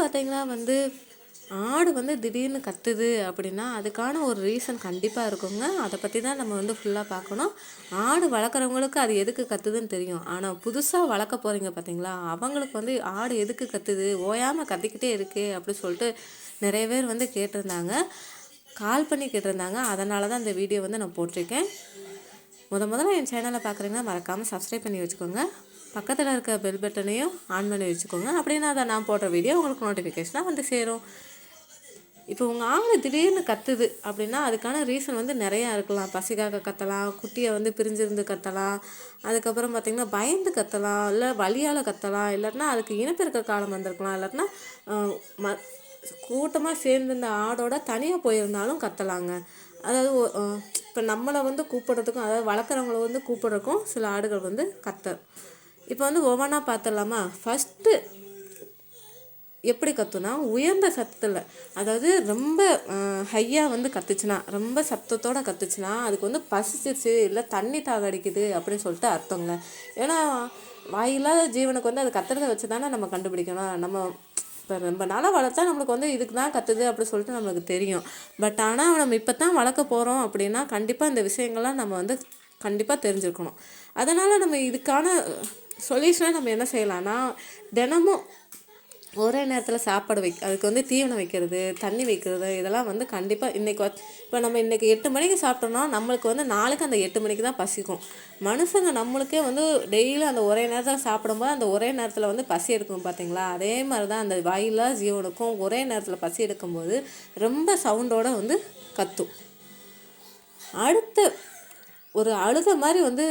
பார்த்திங்கன்னா வந்து ஆடு வந்து திடீர்னு கத்துது அப்படின்னா அதுக்கான ஒரு ரீசன் கண்டிப்பாக இருக்குங்க. அதை பற்றி தான் நம்ம வந்து ஃபுல்லாக பார்க்கணும். ஆடு வளர்க்குறவங்களுக்கு அது எதுக்கு கத்துதுன்னு தெரியும். ஆனால் புதுசாக வளர்க்க போகிறீங்க பார்த்தீங்களா? அவங்களுக்கு வந்து ஆடு எதுக்கு கத்துது? ஓயாமல் கத்திக்கிட்டே இருக்கே அப்படின்னு சொல்லிட்டு நிறைய பேர் வந்து கேட்டிருந்தாங்க. கால் பண்ணி கேட்டிருந்தாங்க. அதனால தான் இந்த வீடியோ வந்து நான் போட்டிருக்கேன். முத முதல்ல என் சேனலை பார்க்குறீங்கன்னா மறக்காமல் சப்ஸ்கிரைப் பண்ணி வச்சுக்கோங்க. பக்கத்தில் இருக்க பெல் பட்டனையும் ஆன் பண்ணி வச்சுக்கோங்க. அப்படின்னா அதை நான் போடுற வீடியோ உங்களுக்கு நோட்டிஃபிகேஷனாக வந்து சேரும். இப்போ உங்கள் ஆங்கிலம் திடீர்னு கத்துது அப்படின்னா அதுக்கான ரீசன் வந்து நிறையா இருக்கலாம். பசிக்காக கத்தலாம் குட்டியை வந்து பிரிஞ்சிருந்து கத்தலாம் அதுக்கப்புறம் பார்த்திங்கன்னா பயந்து கத்தலாம் இல்லை வழியால் கத்தலாம் இல்லாட்டினா அதுக்கு இனப்பெருக்க காலம் வந்திருக்கலாம். இல்லாட்டினா ம கூட்டமாக சேர்ந்திருந்த ஆடோட தனியாக போயிருந்தாலும் கத்தலாங்க. அதாவது இப்போ நம்மளை வந்து கூப்பிட்றதுக்கும் அதாவது வளர்க்குறவங்கள வந்து கூப்பிட்றதுக்கும் சில ஆடுகள் வந்து கத்த இப்போ வந்து ஒவ்வொன்றா பார்த்துடலாமா? ஃபஸ்ட்டு எப்படி கத்துனா உயர்ந்த சத்தத்தில். அதாவது ரொம்ப ஹையாக வந்து கத்துச்சுன்னா ரொம்ப சத்தத்தோடு கத்துச்சுன்னா அதுக்கு வந்து பசிச்சிச்சு இல்லை தண்ணி தாக அடிக்குது அப்படின்னு சொல்லிட்டு அர்த்தங்க ஏன்னா வாயில்லாத ஜீவனுக்கு வந்து அது கத்துறதை வச்சு தானே நம்ம கண்டுபிடிக்கணும். நம்ம இப்போ ரொம்ப நாளாக வளர்த்தா நம்மளுக்கு வந்து இதுக்கு தான் கத்துது அப்படின்னு சொல்லிட்டு நம்மளுக்கு தெரியும். பட் ஆனால் நம்ம இப்போ தான் வளர்க்க போகிறோம் அப்படின்னா கண்டிப்பாக இந்த விஷயங்கள்லாம் நம்ம வந்து கண்டிப்பாக தெரிஞ்சிருக்கணும். அதனால் நம்ம இதுக்கான சொல்யூஷனாக நம்ம என்ன செய்யலாம்னா தினமும் ஒரே நேரத்தில் சாப்பாடு வை அதுக்கு வந்து தீவனம் வைக்கிறது தண்ணி வைக்கிறது இதெல்லாம் வந்து கண்டிப்பாக இன்றைக்கி இப்போ நம்ம இன்றைக்கி எட்டு மணிக்கு சாப்பிட்டோம்னா நம்மளுக்கு வந்து நாளைக்கு அந்த எட்டு மணிக்கு தான் பசிக்கும். மனுஷங்க நம்மளுக்கே வந்து டெய்லி அந்த ஒரே நேரத்தில் சாப்பிடும்போது அந்த ஒரே நேரத்தில் வந்து பசி எடுக்கும் பார்த்தீங்களா அதே மாதிரி தான் அந்த வாயிலா ஜீவனுக்கும் ஒரே நேரத்தில் பசி எடுக்கும்போது ரொம்ப சவுண்டோட வந்து கத்தும். அடுத்து ஒரு அழுத மாதிரி வந்து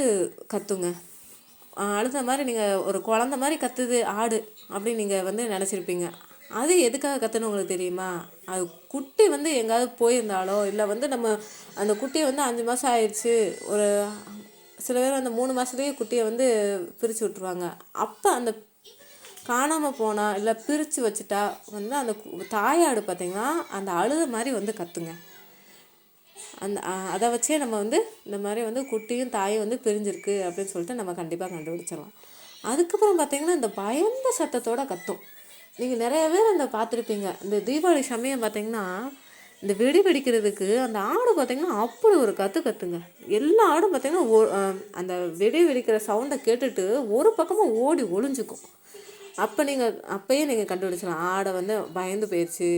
கத்துங்க. அழுத மாதிரி நீங்கள் ஒரு குழந்த மாதிரி கத்துது ஆடு அப்படின்னு நீங்கள் வந்து நினச்சிருப்பீங்க. அது எதுக்காக கற்றுன்னு உங்களுக்கு தெரியுமா? அது குட்டி வந்து எங்கேயாவது போயிருந்தாலோ இல்லை வந்து நம்ம அந்த குட்டியை வந்து அஞ்சு மாதம் ஆயிடுச்சு ஒரு சில பேர் அந்த மூணு மாதத்துலேயே குட்டியை வந்து பிரித்து விட்ருவாங்க அப்போ அந்த காணாமல் போனால் இல்லை பிரித்து வச்சுட்டா வந்து அந்த தாயாடு பார்த்திங்கன்னா அந்த அழுத மாதிரி வந்து கத்துங்க. அந்த அதை வச்சே நம்ம வந்து இந்த மாதிரி வந்து குட்டியும் தாயும் வந்து பிரிஞ்சிருக்கு அப்படின்னு சொல்லிட்டு நம்ம கண்டிப்பாக கண்டுபிடிச்சிடலாம். அதுக்கப்புறம் பார்த்தீங்கன்னா இந்த பயந்த சத்தத்தோட கத்தும். நீங்கள் நிறைய பேர் அந்த பார்த்துருப்பீங்க. இந்த தீபாவளி சமயம் பார்த்தீங்கன்னா இந்த வெடி வெடிக்கிறதுக்கு அந்த ஆடு பார்த்தீங்கன்னா அப்படி ஒரு கற்று கற்றுங்க எல்லா ஆடும் பார்த்தீங்கன்னா ஓ- அந்த வெடி வெடிக்கிற சவுண்டை கேட்டுட்டு ஒரு பக்கமாக ஓடி ஒளிஞ்சுக்கும். அப்போ நீங்கள் அப்பயே நீங்கள் கண்டுபிடிச்சலாம் ஆடை வந்து பயந்து போயிடுச்சு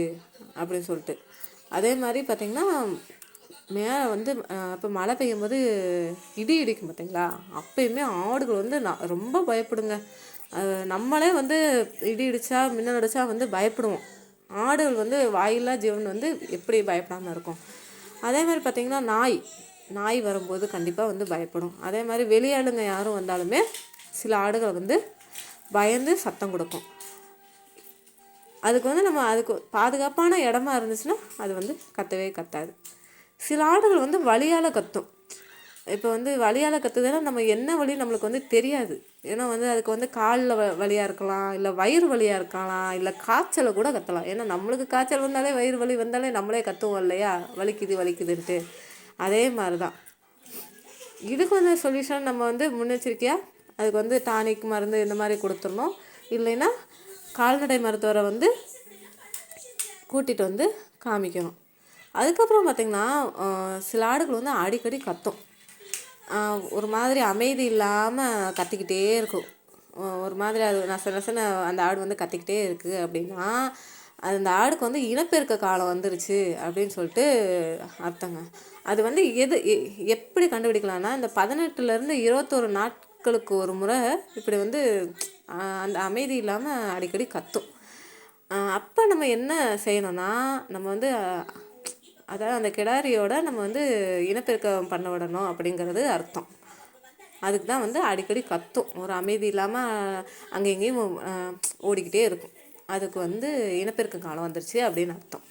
அப்படின்னு சொல்லிட்டு. அதே மாதிரி பார்த்திங்கன்னா மேலே வந்து இப்போ மழை பெய்யும் போது இடி இடிக்கும் பார்த்தீங்களா அப்பயுமே ஆடுகள் வந்து நான் ரொம்ப பயப்படுங்க. நம்மளே வந்து இடி இடித்தா மின்னல் அடித்தா வந்து பயப்படுவோம். ஆடுகள் வந்து வாயில்லா ஜீவன் வந்து எப்படி பயப்படாமல் இருக்கும்? அதே மாதிரி பார்த்திங்கன்னா நாய். நாய் வரும்போது கண்டிப்பாக வந்து பயப்படும். அதே மாதிரி வெளியாளுங்க யாரும் வந்தாலுமே சில ஆடுகள் வந்து பயந்து சத்தம் கொடுக்கும். அதுக்கு வந்து நம்ம அதுக்கு பாதுகாப்பான இடமா இருந்துச்சுன்னா அது வந்து கத்தவே கத்தாது. சில ஆடுகள் வந்து வலியால் கத்தும். இப்போ வந்து வலியால் கத்துதுன்னா நம்ம என்ன வலி நம்மளுக்கு வந்து தெரியாது. ஏன்னா வந்து அதுக்கு வந்து காலில் வ வலியாக இருக்கலாம் இல்லை வயிறு வலியாக இருக்கலாம் இல்லை காய்ச்சலை கூட கத்தலாம். ஏன்னா நம்மளுக்கு காய்ச்சல் வந்தாலே வயிறு வலி வந்தாலே நம்மளே கத்துவோம் இல்லையா? வலிக்குது வலிக்குதுன்ட்டு. அதே மாதிரி தான் இதுக்கு வந்து சொல்யூஷன் நம்ம வந்து முன்னெச்சரிக்கையாக அதுக்கு வந்து டானிக் மருந்து இந்த மாதிரி கொடுத்துடணும். இல்லைன்னா கால்நடை மருத்துவரை வந்து கூட்டிகிட்டு வந்து காமிக்கணும். அதுக்கப்புறம் பார்த்திங்கன்னா சில ஆடுகள் வந்து அடிக்கடி கத்தும். ஒரு மாதிரி அமைதி இல்லாமல் கத்திக்கிட்டே இருக்கும். ஒரு மாதிரி அது நச நசன அந்த ஆடு வந்து கத்திக்கிட்டே இருக்குது அப்படின்னா அந்த ஆடுக்கு வந்து இனப்பெருக்க காலம் வந்துருச்சு அப்படின்னு சொல்லிட்டு அர்த்தங்க. அது வந்து எது எப்படி கண்டுபிடிக்கலாம்னா இந்த பதினெட்டுலேருந்து இருபத்தொரு நாட்களுக்கு ஒரு முறை இப்படி வந்து அந்த அமைதி இல்லாமல் அடிக்கடி கத்தும். அப்போ நம்ம என்ன செய்யணும்னா நம்ம வந்து அதாவது அந்த கிடாரியோட நம்ம வந்து இனப்பெருக்கம் பண்ண விடணும் அப்படிங்கிறது அர்த்தம். அதுக்கு தான் வந்து அடிக்கடி கத்தும். ஒரு அமைதி இல்லாமல் அங்கே இங்கேயும் ஓடிக்கிட்டே இருக்கும். அதுக்கு வந்து இனப்பெருக்கம் காலம் வந்துருச்சு அப்படின்னு அர்த்தம்.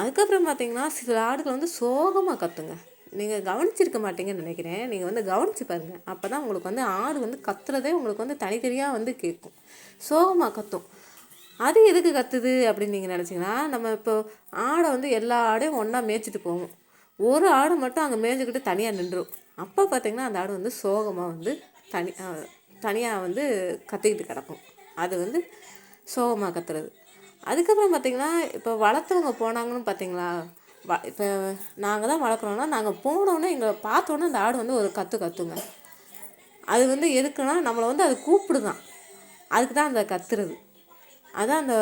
அதுக்கப்புறம் பார்த்தீங்கன்னா சில ஆடுகள் வந்து சோகமாக கத்துங்க. நீங்கள் கவனிச்சிருக்க மாட்டீங்கன்னு நினைக்கிறேன். நீங்கள் வந்து கவனிச்சு பாருங்கள் அப்போ தான் உங்களுக்கு வந்து ஆடு வந்து கத்துறதே உங்களுக்கு வந்து தனித்தனியாக வந்து கேட்கும். சோகமாக கத்தும். அது எதுக்கு கத்துது அப்படின்னு நீங்கள் நினச்சிங்கன்னா நம்ம இப்போ ஆடை வந்து எல்லா ஆடையும் ஒன்றா மேய்ச்சிட்டு போவோம் ஒரு ஆடு மட்டும் அங்கே மேய்ஞ்சிக்கிட்டு தனியாக நின்றுடும் அப்போ பார்த்தீங்கன்னா அந்த ஆடு வந்து சோகமாக வந்து தனி தனியாக வந்து கற்றுக்கிட்டு கிடக்கும். அது வந்து சோகமாக கத்துறது. அதுக்கப்புறம் பார்த்திங்கன்னா இப்போ வளர்த்தவங்க போனாங்கன்னு பார்த்தீங்களா வ இப்போ நாங்கள் தான் வளர்க்குறோன்னா நாங்கள் போனோன்னே எங்களை பார்த்தோன்னே அந்த ஆடு வந்து ஒரு கற்று கற்றுங்க அது வந்து எதுக்குன்னா நம்மளை வந்து அது கூப்பிடுதான். அதுக்கு தான் அந்த கத்துறது. அதான் அந்த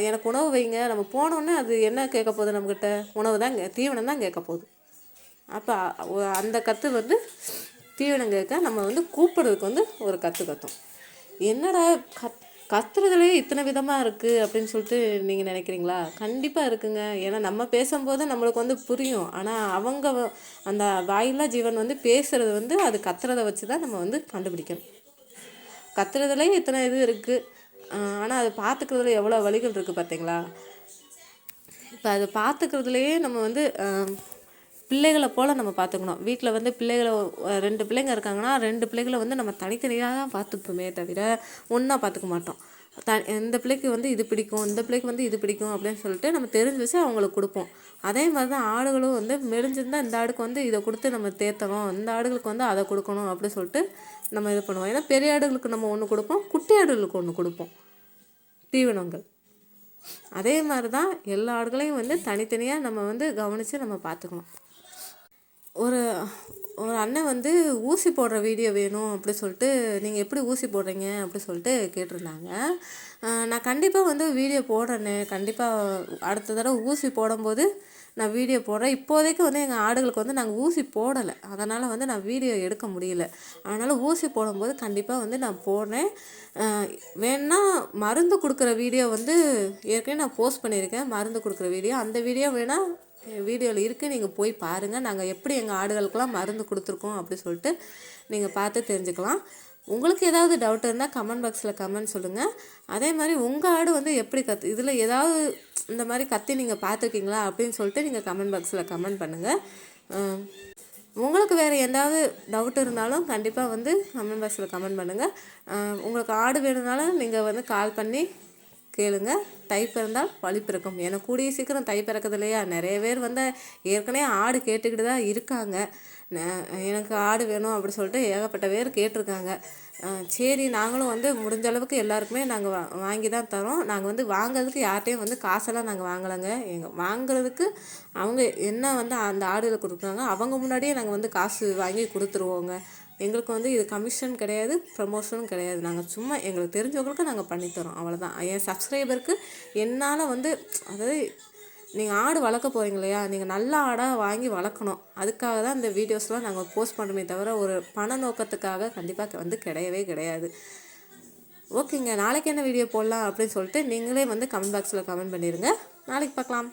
எனக்கு உணவு வைங்க. நம்ம போனோடனே அது என்ன கேட்க போகுது நம்மக்கிட்ட உணவு தான் கே- தீவனம் தான் கேட்க போகுது. அப்போ அந்த கற்று வந்து தீவனம் கேட்க நம்ம வந்து கூப்பிடுறதுக்கு வந்து ஒரு கற்று கத்தும். என்னடா கத் கத்துறதுலேயே இத்தனை விதமாக இருக்குது அப்படின்னு சொல்லிட்டு நீங்கள் நினைக்கிறீங்களா? கண்டிப்பாக இருக்குங்க. ஏன்னா நம்ம பேசும்போது நம்மளுக்கு வந்து புரியும். ஆனால் அவங்க அந்த வாயில்லா ஜீவன் வந்து பேசுகிறது வந்து அது கத்துறதை வச்சு தான் நம்ம வந்து கண்டுபிடிக்கணும். கத்துறதுலேயே இத்தனை இது இருக்குது ஆனால் அது பார்த்துக்கிறதுல எவ்வளோ வழிகள் இருக்குது பார்த்தீங்களா இப்போ அதை பார்த்துக்கிறதுலையே நம்ம வந்து பிள்ளைகளை போல் நம்ம பார்த்துக்கணும் வீட்டில் வந்து பிள்ளைகளை ரெண்டு பிள்ளைங்க இருக்காங்கன்னா ரெண்டு பிள்ளைகளை வந்து நம்ம தனித்தனியாக தான் பார்த்துப்போமே தவிர ஒன்றா பார்த்துக்க மாட்டோம். த இந்த பிள்ளைக்கு வந்து இது பிடிக்கும் இந்த பிள்ளைக்கு வந்து இது பிடிக்கும் அப்படின்னு சொல்லிட்டு நம்ம தெரிஞ்சு வச்சு அவங்களுக்கு கொடுப்போம். அதே மாதிரி தான் ஆடுகளும் வந்து மெலிஞ்சிருந்தா இந்த ஆடுக்கு வந்து இதை கொடுத்து நம்ம தேர்த்தணும் இந்த ஆடுகளுக்கு வந்து அதை கொடுக்கணும் அப்படின்னு சொல்லிட்டு நம்ம இது பண்ணுவோம். ஏன்னா பெரிய ஆடுகளுக்கு நம்ம ஒன்று கொடுப்போம் குட்டி ஆடுகளுக்கு ஒன்று கொடுப்போம். தீவனங்கள். அதே மாதிரி தான் எல்லா ஆடுகளையும் வந்து தனித்தனியாக நம்ம வந்து கவனித்து நம்ம பார்த்துக்கணும். ஒரு ஒரு அண்ணன் வந்து ஊசி போடுற வீடியோ வேணும் அப்படி சொல்லிட்டு நீங்கள் எப்படி ஊசி போடுறீங்க? அப்படி சொல்லிட்டு கேட்டிருந்தாங்க. நான் கண்டிப்பாக வந்து வீடியோ போடுறேனே. கண்டிப்பாக அடுத்த தடவை ஊசி போடும்போது நான் வீடியோ போடுறேன். இப்போதைக்கு வந்து எங்கள் ஆடுகளுக்கு வந்து நாங்கள் ஊசி போடலை. அதனால் வந்து நான் வீடியோ எடுக்க முடியல. அதனால் ஊசி போடும்போது கண்டிப்பாக வந்து நான் போடுறேன். ஆஹ் வேணா மருந்து கொடுக்குற வீடியோ வந்து ஏற்கனவே நான் போஸ்ட் பண்ணியிருக்கேன். மருந்து கொடுக்குற வீடியோ. அந்த வீடியோ வேணால் வீடியோவில் இருக்குது நீங்கள் போய் பாருங்கள் நாங்கள் எப்படி எங்கள் ஆடுகளுக்கெல்லாம் மருந்து கொடுத்துருக்கோம் அப்படி சொல்லிட்டு நீங்கள் பார்த்து தெரிஞ்சுக்கலாம். உங்களுக்கு ஏதாவது டவுட் இருந்தால் கமெண்ட் பாக்ஸில் கமெண்ட் சொல்லுங்கள் அதே மாதிரி உங்கள் ஆடு வந்து எப்படி கற்று இதில் ஏதாவது இந்த மாதிரி கத்தி நீங்கள் பார்த்துருக்கீங்களா அப்படின்னு சொல்லிட்டு நீங்கள் கமெண்ட் பாக்ஸில் கமெண்ட் பண்ணுங்கள் உங்களுக்கு வேறு எதாவது டவுட் இருந்தாலும் கண்டிப்பாக வந்து கமெண்ட் பாக்ஸில் கமெண்ட் பண்ணுங்கள் உங்களுக்கு ஆடு வேணும்னாலும் நீங்கள் வந்து கால் பண்ணி கேளுங்க. தை பிறந்தால் வழி பிறக்கும். எனக்கு கூடிய சீக்கிரம் தை பிறக்குது இல்லையா? நிறைய பேர் வந்து ஏற்கனவே ஆடு கேட்டுக்கிட்டு தான் இருக்காங்க. ந- எனக்கு ஆடு வேணும் அப்படி சொல்லிட்டு ஏகப்பட்ட பேர் கேட்டிருக்காங்க. சரி நாங்களும் வந்து முடிஞ்ச அளவுக்கு எல்லாருக்குமே நாங்கள் வா வாங்கி தான் தரோம். நாங்கள் வந்து வாங்குறதுக்கு யார்கிட்டையும் வந்து காசெல்லாம் நாங்கள் வாங்கலைங்க. எங்கள் வாங்குறதுக்கு அவங்க என்ன வந்து அந்த ஆடுகளை கொடுக்குறாங்க அவங்க முன்னாடியே நாங்கள் வந்து காசு வாங்கி கொடுத்துருவோங்க. எங்களுக்கு வந்து இது கமிஷன் கிடையாது ப்ரமோஷனும் கிடையாது. நாங்கள் சும்மா எங்களுக்கு தெரிஞ்சவங்களுக்கு நாங்கள் பண்ணித்தரோம். அவ்வளோதான் என் சப்ஸ்கிரைபருக்கு என்னால் வந்து அதாவது நீங்கள் ஆடு வளர்க்க போகிறீங்க இல்லையா? நீங்கள் நல்ல ஆடாக வாங்கி வளர்க்கணும். அதுக்காக தான் இந்த வீடியோஸ்லாம் நாங்கள் போஸ்ட் பண்ணுறோமே தவிர ஒரு பண நோக்கத்துக்காக கண்டிப்பாக வந்து கிடையவே கிடையாது. ஓகேங்க நாளைக்கு என்ன வீடியோ போடலாம் அப்படின்னு சொல்லிட்டு நீங்களே வந்து கமெண்ட் பாக்ஸில் கமெண்ட் பண்ணிடுங்க நாளைக்கு பார்க்கலாம்.